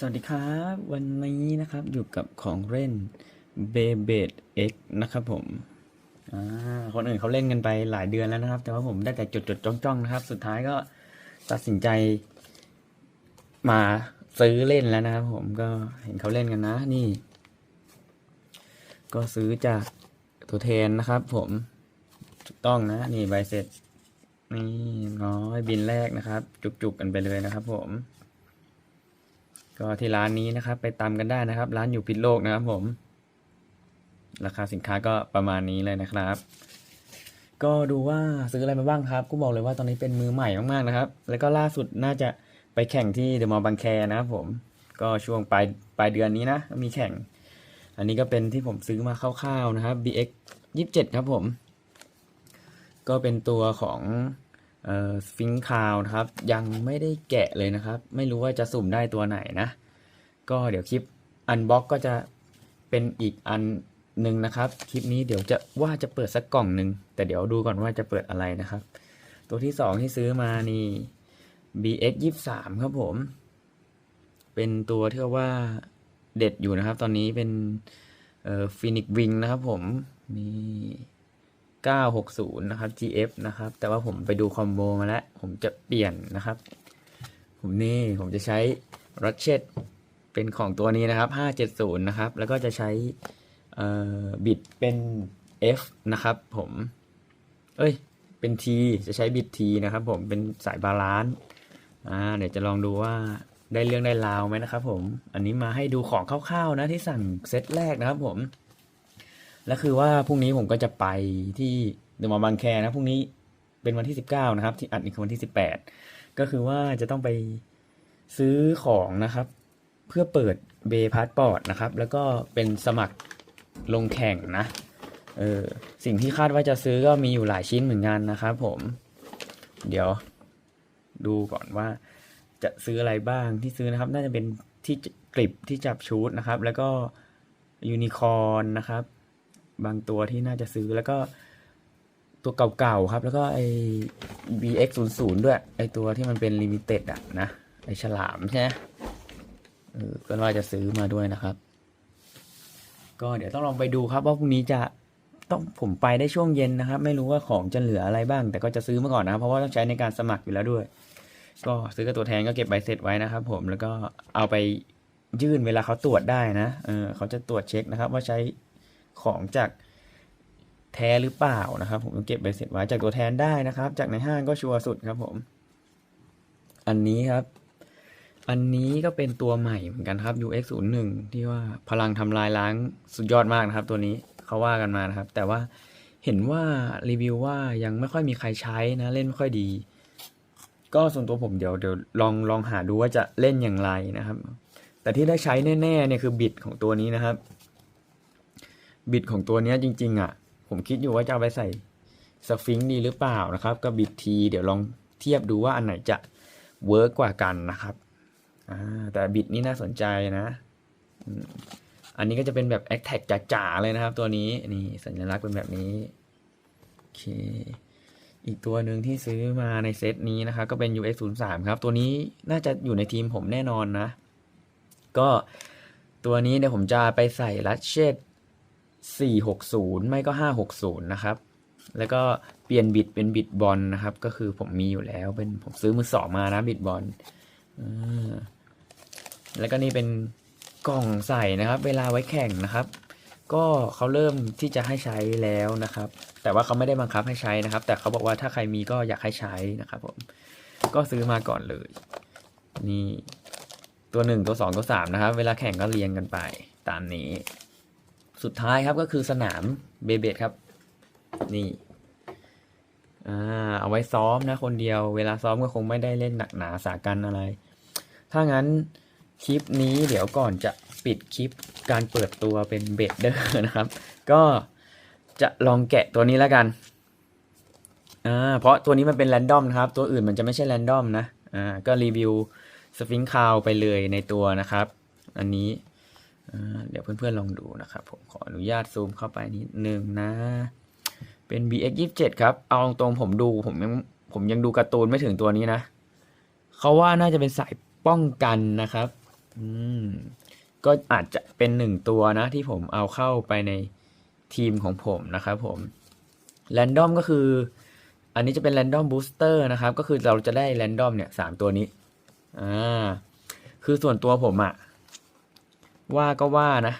สวัสดีครับ วันนี้นะครับอยู่กับของเล่นเบเบดเอ็กนะครับผมอ่าคนอื่นเขาเล่นกันไปหลายเดือนแล้วนะครับ แต่ว่าผมได้แต่จดจดจ้องจ้องนะครับ สุดท้ายก็ตัดสินใจ มาซื้อเล่นแล้วนะครับผมก็เห็นเขาเล่นกันนะ นี่ ก็ซื้อจากตัวแทนนะครับ ผมถูกต้องนะ นี่ใบเสร็จนี่น้อยบินแรกนะครับ จุกๆกันไปเลยนะครับ ผม ก็ที่ร้านนี้นะครับ ไปตามกันได้นะครับ ร้านอยู่พิษโลกนะครับผม ราคาสินค้าก็ประมาณนี้เลยนะครับ ก็ดูว่าซื้ออะไรมาบ้างครับก็บอกเลยว่าตอนนี้เป็นมือใหม่มากๆนะครับ แล้วก็ล่าสุดน่าจะไปแข่งที่เดอะมอลล์บางแคนะครับผม ก็ช่วงปลายปลายเดือนนี้นะ มีแข่ง อันนี้ก็เป็นที่ผมซื้อมาคร่าวๆนะครับ BX 27 ครับผม ก็เป็นตัวของ เอ่อสฟิงคาวนะครับ ยังไม่ได้แกะเลยนะครับ ไม่รู้ว่าจะสุ่มได้ตัวไหนนะ ก็เดี๋ยวคลิปอันบ็อกก็จะเป็นอีกอันหนึ่งนะครับ คลิปนี้เดี๋ยวจะว่าจะเปิดสักกล่องหนึ่งแต่เดี๋ยวดูก่อนว่าจะเปิดอะไรนะครับ ตัวที่สองที่ซื้อมานี่ BX 23ครับผม เป็นตัวที่ว่าเด็ดอยู่นะครับ ตอนนี้เป็นเอ่อฟินิกวิงนะครับผมนี่ 960 นะครับ GF นะครับ แต่ว่าผมไปดูคอมโบมาแล้ว ผมจะเปลี่ยนนะครับ ผมนี่ผมจะใช้รัชเชตเป็นของตัวนี้นะครับ 570 นะครับ แล้วก็จะใช้บิดเป็น F นะครับผม เอ้ย เป็น T จะใช้บิด T นะครับผม เป็นสายบาลานซ์ อ่า เดี๋ยวจะลองดูว่าได้เรื่องได้ราวไหมนะครับผม อันนี้มาให้ดูของคร่าวๆนะที่สั่งเซตแรกนะครับผม แล้วคือว่าพรุ่งนี้ผมก็จะไปที่เดอะมอลล์บางแคนะพรุ่งนี้เป็นวันที่19นะครับ ที่อัดอีกคือวันที่18ก็คือว่าจะต้องไปซื้อของนะครับ เพื่อเปิดเบย์พาสปอร์ตนะครับ แล้วก็เป็นสมัครลงแข่งนะเออสิ่งที่คาดว่าจะซื้อก็มีอยู่หลายชิ้นเหมือนกันนะครับ ผม เดี๋ยวดูก่อนว่าจะซื้ออะไรบ้างที่ซื้อนะครับ น่าจะเป็นที่กริบที่จับชูดนะครับ แล้วก็ยูนิคอร์นนะครับ บางตัวที่น่าจะซื้อแล้วก็ตัวเก่าๆครับ แล้วก็ไอ้ BX 0 0ด้วย ไอ้ตัวที่มันเป็นลิมิเต็ดอะนะ ไอ้ฉลามใช่ไหมเออก็ว่าจะซื้อมาด้วยนะครับ ก็เดี๋ยวต้องลองไปดูครับว่าพรุ่งนี้จะต้องผมไปได้ช่วงเย็นนะครับ ไม่รู้ว่าของจะเหลืออะไรบ้าง แต่ก็จะซื้อมาก่อนนะ เพราะว่าต้องใช้ในการสมัครอยู่แล้วด้วย ก็ซื้อกับตัวแทนก็เก็บใบเสร็จไว้นะครับ ผมแล้วก็เอาไปยื่นเวลาเขาตรวจได้นะเออเขาจะตรวจเช็คนะครับ ว่าใช้ ของจากแท้หรือเปล่านะครับ ผมเก็บใบเสร็จไว้จากตัวแทนได้นะครับ จากในห้างก็ชัวร์สุดครับผม อันนี้ครับ อันนี้ก็เป็นตัวใหม่เหมือนกันครับ UX 0 1ที่ว่าพลังทำลายล้างสุดยอดมากนะครับ ตัวนี้เขาว่ากันมานะครับ แต่ว่าเห็นว่ารีวิวว่ายังไม่ค่อยมีใครใช้นะ เล่นไม่ค่อยดี ก็ส่วนตัวผมเดี๋ยวเดี๋ยวลองลองหาดูว่าจะเล่นอย่างไรนะครับ แต่ที่ได้ใช้แน่ๆเนี่ยคือบิดของตัวนี้นะครับ บิดของตัวนี้จริง ๆอะผมคิดอยู่ว่าจะเอาไปใส่สฟิงค์ดีหรือเปล่านะครับกับบิดทีเดี๋ยวลองเทียบดูว่าอันไหนจะเวิร์กกว่ากันนะครับแต่บิดนี่น่าสนใจนะ อันนี้ก็จะเป็นแบบ a c t a c จ๋าๆเลยนะครับ ตัวนี้นี่สัญลักษณ์เป็นแบบนี้โอเคอีกตัวหนึ่งที่ซื้อมาในเซตนี้นะครับ ก็เป็น UX 0 3ครับ ตัวนี้น่าจะอยู่ในทีมผมแน่นอนนะ ก็ตัวนี้เดี๋ยวผมจะไปใส่รัชเชต 460 ไม่ก็ 560 นะครับ แล้วก็เปลี่ยนบิดเป็นบิดบอลนะครับ ก็คือผมมีอยู่แล้วเป็นผมซื้อมือสองมานะบิดบอลแล้วก็นี่เป็นกล่องใส่นะครับ เวลาไว้แข่งนะครับ ก็เขาเริ่มที่จะให้ใช้แล้วนะครับ แต่ว่าเขาไม่ได้บังคับให้ใช้นะครับ แต่เขาบอกว่าถ้าใครมีก็อยากให้ใช้นะครับผมก็ซื้อมาก่อนเลย นี่ตัวหนึ่งตัวสองตัวสามนะครับ เวลาแข่งก็เรียงกันไปตามนี้ สุดท้ายครับก็คือสนามเบเบดครับ นี่อ่าเอาไว้ซ้อมนะคนเดียว เวลาซ้อมก็คงไม่ได้เล่นหนักหนาสากันอะไร ถ้างั้นคลิปนี้เดี๋ยวก่อนจะปิดคลิปการเปิดตัวเป็นเบดเดอร์นะครับ ก็จะลองแกะตัวนี้แล้วกันอ่าเพราะตัวนี้มันเป็นแรนดอมนะครับ ตัวอื่นมันจะไม่ใช่แรนดอมนะอ่าก็รีวิวสฟิงคาวไปเลยในตัวนะครับ อันนี้ เดี๋ยวเพื่อนๆลองดูนะครับ ผมขออนุญาตซูมเข้าไปนิดนึงนะ เป็น BX 27ครับ เอาตรงๆผมดูผมยังผมยังดูการ์ตูนไม่ถึงตัวนี้นะ เขาว่าน่าจะเป็นสายป้องกันนะครับ อืม ก็อาจจะเป็นหนึ่งตัวนะ ที่ผมเอาเข้าไปในทีมของผมนะครับผมแรนดอมก็คือ อันนี้จะเป็นแรนดอมบูสเตอร์นะครับ ก็คือเราจะได้แรนดอมเนี่ยสามตัวนี้ อ่า คือส่วนตัวผมอะ ว่าก็ว่านะ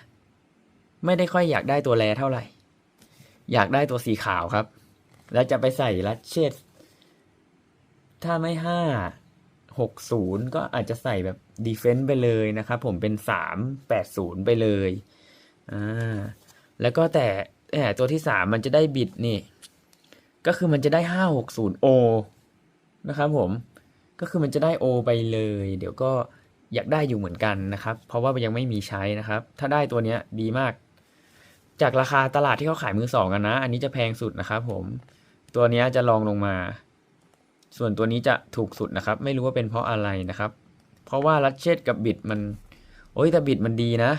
ไม่ได้ค่อยอยากได้ตัวแรเท่าไหร่ อยากได้ตัวสีขาวครับ แล้วจะไปใส่ลัชเชตถ้าไม่ห้าหกศูนย์ก็อาจจะใส่แบบดีเฟนต์ไปเลยนะครับผมเป็นสามแปดศูนย์ไปเลยอ่าแล้วก็แต่แต่ตัวที่สามมันจะได้บิดนี่ ก็คือมันจะได้ห้าหกศูนย์โอนะครับผม ก็คือมันจะได้โอไปเลย เดี๋ยวก็ อยากได้อยู่เหมือนกันนะครับ เพราะว่ายังไม่มีใช้นะครับ ถ้าได้ตัวเนี้ยดีมาก จากราคาตลาดที่เขาขายมือสองกันนะ อันนี้จะแพงสุดนะครับผม ตัวเนี้ยจะลองลงมา ส่วนตัวนี้จะถูกสุดนะครับ ไม่รู้ว่าเป็นเพราะอะไรนะครับ เพราะว่าลัชเชตกับบิดมัน โอ้ยแต่บิดมันดีนะ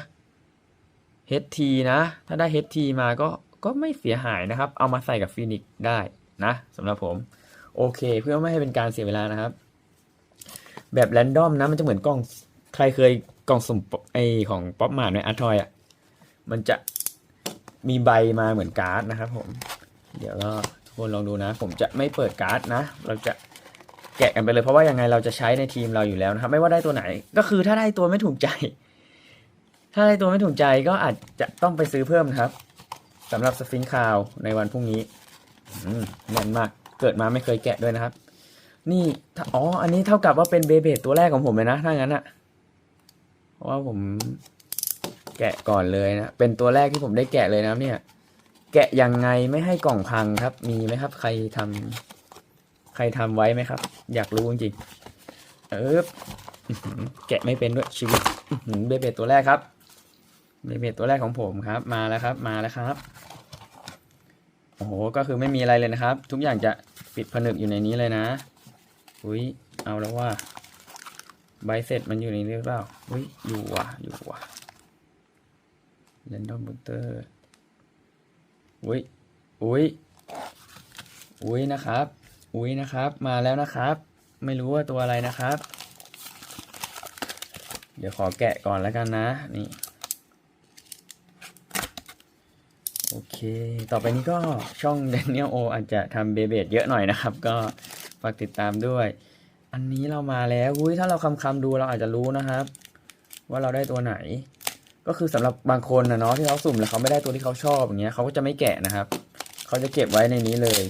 HT นะ ถ้าได้ HT มาก็ก็ไม่เสียหายนะครับ เอามาใส่กับฟีนิกได้นะสำหรับผม โอเค เพื่อไม่ให้เป็นการเสียเวลานะครับ แบบแรนดอมนะ มันจะเหมือนกล่องใครเคยกล่องสุ่มไอของป๊อปมาร์ในอาร์ทอยอะมันจะมีใบมาเหมือนการ์ดนะครับผม เดี๋ยวก็ทุกคนลองดูนะ ผมจะไม่เปิดการ์ดนะ เราจะแกะกันไปเลยเพราะว่ายังไงเราจะใช้ในทีมเราอยู่แล้วนะครับ ไม่ว่าได้ตัวไหน ก็คือถ้าได้ตัวไม่ถูกใจ ถ้าได้ตัวไม่ถูกใจก็อาจจะต้องไปซื้อเพิ่มครับสำหรับสฟิงคาวในวันพรุ่งนี้อืมแน่นมากเกิดมาไม่เคยแกะด้วยนะครับ นี่อ๋อ อันนี้เท่ากับว่าเป็นเบเบดตัวแรกของผมเลยนะ ถ้างั้นอะเพราะว่าผมแกะก่อนเลยนะ เป็นตัวแรกที่ผมได้แกะเลยนะเนี่ย แกะยังไงไม่ให้กล่องพังครับ มีไหมครับ ใครทำใครทำไว้ไหมครับ อยากรู้จริงเออแกะไม่เป็นด้วยชีวิตเบเบดตัวแรกครับ เบเบดตัวแรกของผมครับ มาแล้วครับ มาแล้วครับ โอ้โห ก็คือไม่มีอะไรเลยนะครับ ทุกอย่างจะปิดผนึกอยู่ในนี้เลยนะ อุ้ยเอาแล้วว่าใบเสร็จมันอยู่ในนี้หรือเปล่าอุ้ยอยู่ว่ะอยู่ว่ะ Random Booster อุ้ยอุ้ยอุ้ยนะครับ อุ้ยนะครับ มาแล้วนะครับ ไม่รู้ว่าตัวอะไรนะครับ เดี๋ยวขอแกะก่อนแล้วกันนะ นี่ โอเค ต่อไปนี้ก็ช่อง Daniel O อาจจะทำเบเบดเยอะหน่อยนะครับ ก็ ฝากติดตามด้วย อันนี้เรามาแล้วอุ้ยถ้าเราคำคำดูเราอาจจะรู้นะครับ ว่าเราได้ตัวไหน ก็คือสำหรับบางคนนะเนาะที่เขาสุ่มแล้วเขาไม่ได้ตัวที่เขาชอบอย่างเงี้ยเขาก็จะไม่แกะนะครับเขาจะเก็บไว้ในนี้เลย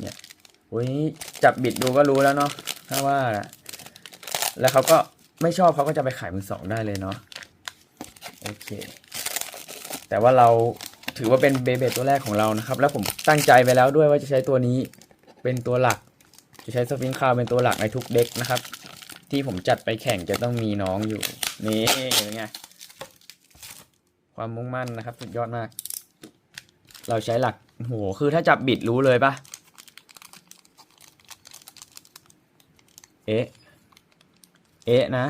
เนี่ยอุ้ยจับบิดดูก็รู้แล้วเนาะถ้าว่าแล้วเขาก็ไม่ชอบเขาก็จะไปขายมือสองได้เลยเนาะโอเค แต่ว่าเราถือว่าเป็นเบเบตัวแรกของเรานะครับ แล้วผมตั้งใจไปแล้วด้วยว่าจะใช้ตัวนี้เป็นตัวหลัก จะใช้สฟิงค์คาวเป็นตัวหลักในทุกเด็กนะครับ ที่ผมจัดไปแข่งจะต้องมีน้องอยู่ นี่เป็นไงความมุ่งมั่นนะครับ สุดยอดมาก เราใช้หลักโหคือถ้าจับบิดรู้เลยปะเอ๊ะ เอ๊ะนะ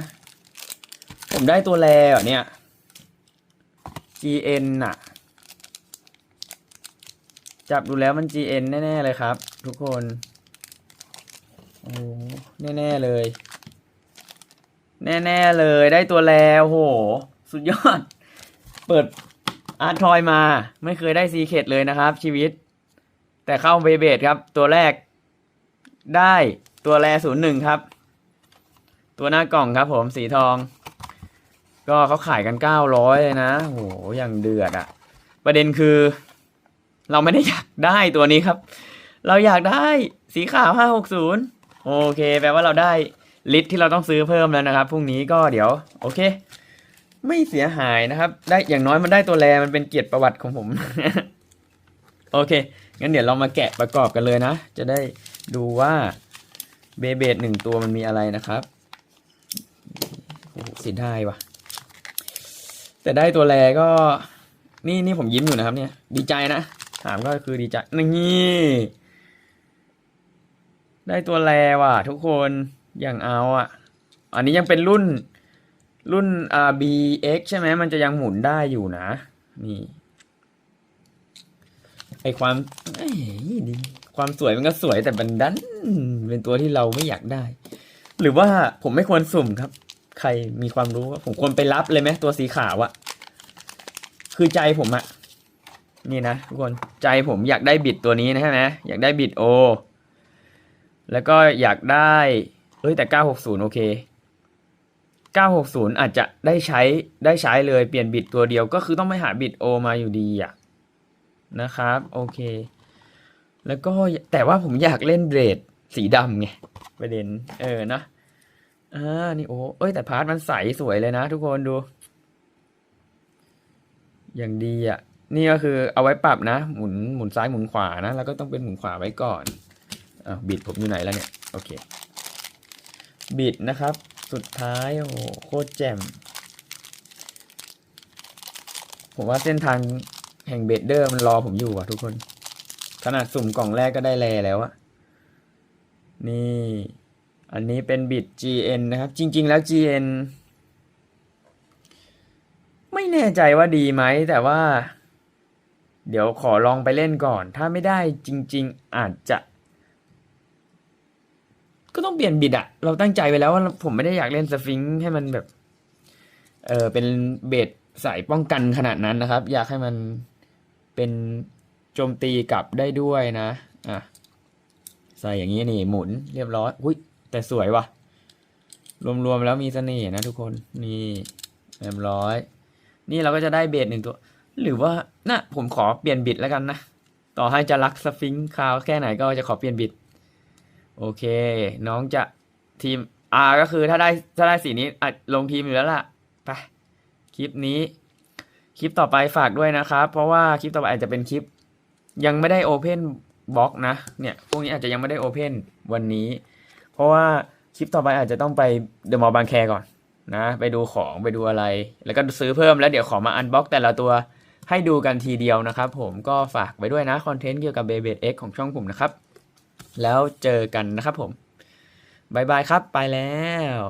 ผมได้ตัวแรเหรอเนี่ย GN น่ะ จับดูแล้วมัน GN แน่ ๆ เลยครับ ทุกคน แน่ๆเลย แน่ๆเลยได้ตัวแล้วโห สุดยอด เปิดอาร์ทอยมา ไม่เคยได้ซีเคดเลยนะครับ ชีวิต แต่เข้าเบเบดครับ ตัวแรก ได้ตัวแรศูนย์หนึ่งครับ ตัวหน้ากล่องครับผมสีทอง ก็เขาขายกันเก้าร้อยเลยนะโหอย่างเดือดอะประเด็นคือ เราไม่ได้อยากได้ตัวนี้ครับ เราอยากได้สีขาวห้าหกศูนย์ โอเค แปลว่าเราได้ลิตรที่เราต้องซื้อเพิ่มแล้วนะครับพรุ่งนี้ก็เดี๋ยว โอเค ไม่เสียหายนะครับ ได้อย่างน้อยมันได้ตัวแรมันเป็นเกียรติประวัติของผม โอเค งั้นเดี๋ยวเรามาแกะประกอบกันเลยนะ จะได้ดูว่าเบเบดหนึ่งตัวมันมีอะไรนะครับโหเสียดายว่ะ แต่ได้ตัวแรก็ นี่นี่ผมยิ้มอยู่นะครับเนี่ย ดีใจนะ ถามก็คือดีใจนี่ ได้ตัวแรว่ะ ทุกคนอย่างเอาอะ อันนี้ยังเป็นรุ่นรุ่นอ่า BX ใช่ไหมมันจะยังหมุนได้อยู่นะ นี่ไอความเอ้ดีความสวยมันก็สวยแต่มันดันเป็นตัวที่เราไม่อยากได้ หรือว่าผมไม่ควรสุ่มครับ ใครมีความรู้ว่าผมควรไปรับเลยไหมตัวสีขาวอะคือใจผมอะนี่นะทุกคนใจผมอยากได้บิดตัวนี้นะใช่ไหมอยากได้บิดโอ แล้วก็อยากได้เอ้ยแต่ 960 โอเค 960 อาจจะได้ใช้ได้ใช้เลยเปลี่ยนบิดตัวเดียวก็คือต้องไปหาบิดโอมาอยู่ดีอะนะครับ โอเค แล้วก็แต่ว่าผมอยากเล่นเบรดสีดำไงประเด็น เออนะอ่านี่โอ้เอ้ยแต่พาร์ทมันใสสวยเลยนะทุกคนดู อย่างดีอะ นี่ก็คือเอาไว้ปรับนะ หมุนหมุนซ้ายหมุนขวานะ แล้วก็ต้องเป็นหมุนขวาไว้ก่อน อ่าบิดผมอยู่ไหนแล้วเนี่ย โอเค บิดนะครับ สุดท้าย โอ้โหโคตรแจ่ม ผมว่าเส้นทางแห่งเบดเดอร์มันรอผมอยู่อะทุกคน ขนาดสุ่มกล่องแรกก็ได้แลแล้วอะนี่ อันนี้เป็นบิด GN นะครับ จริง ๆ แล้ว GN ไม่แน่ใจว่าดีไหม แต่ว่า เดี๋ยวขอลองไปเล่นก่อน ถ้าไม่ได้จริง ๆ อาจจะ ต้องเปลี่ยนบิดอะเราตั้งใจไปแล้วว่าผมไม่ได้อยากเล่นสฟิงค์ให้มันแบบ เออเป็นเบสสายป้องกันขนาดนั้นนะครับ อยากให้มันเป็นโจมตีกลับได้ด้วยนะอะใส่อย่างนี้นี่หมุนเรียบร้อยอุ้ยแต่สวยว่ะ รวมๆแล้วมีเสน่ห์นะทุกคนนี่เรียบร้อย นี่เราก็จะได้เบสหนึ่งตัว หรือว่านะผมขอเปลี่ยนบิดแล้วกันนะ ต่อให้จะรักสฟิงค์คาวแค่ไหนก็จะขอเปลี่ยนบิด โอเค น้องจะทีม R ก็คือถ้าได้ถ้าได้สีนี้อะลงทีมอยู่แล้วล่ะไปคลิปนี้ คลิปต่อไปฝากด้วยนะครับ เพราะว่าคลิปต่อไปอาจจะเป็นคลิป ยังไม่ได้โอเพนบล็อกนะ เนี่ยพวกนี้อาจจะยังไม่ได้โอเพนวันนี้ เพราะว่าคลิปต่อไปอาจจะต้องไปเดอะมอลล์บางแคก่อนนะ ไปดูของไปดูอะไร แล้วก็ซื้อเพิ่มแล้วเดี๋ยวขอมาอันบล็อกแต่ละตัวให้ดูกันทีเดียวนะครับผมก็ฝากไว้ด้วยนะ คอนเทนต์เกี่ยวกับเบเบ X ของช่องผมนะครับ แล้วเจอกันนะครับผมบายบายครับ ไปแล้ว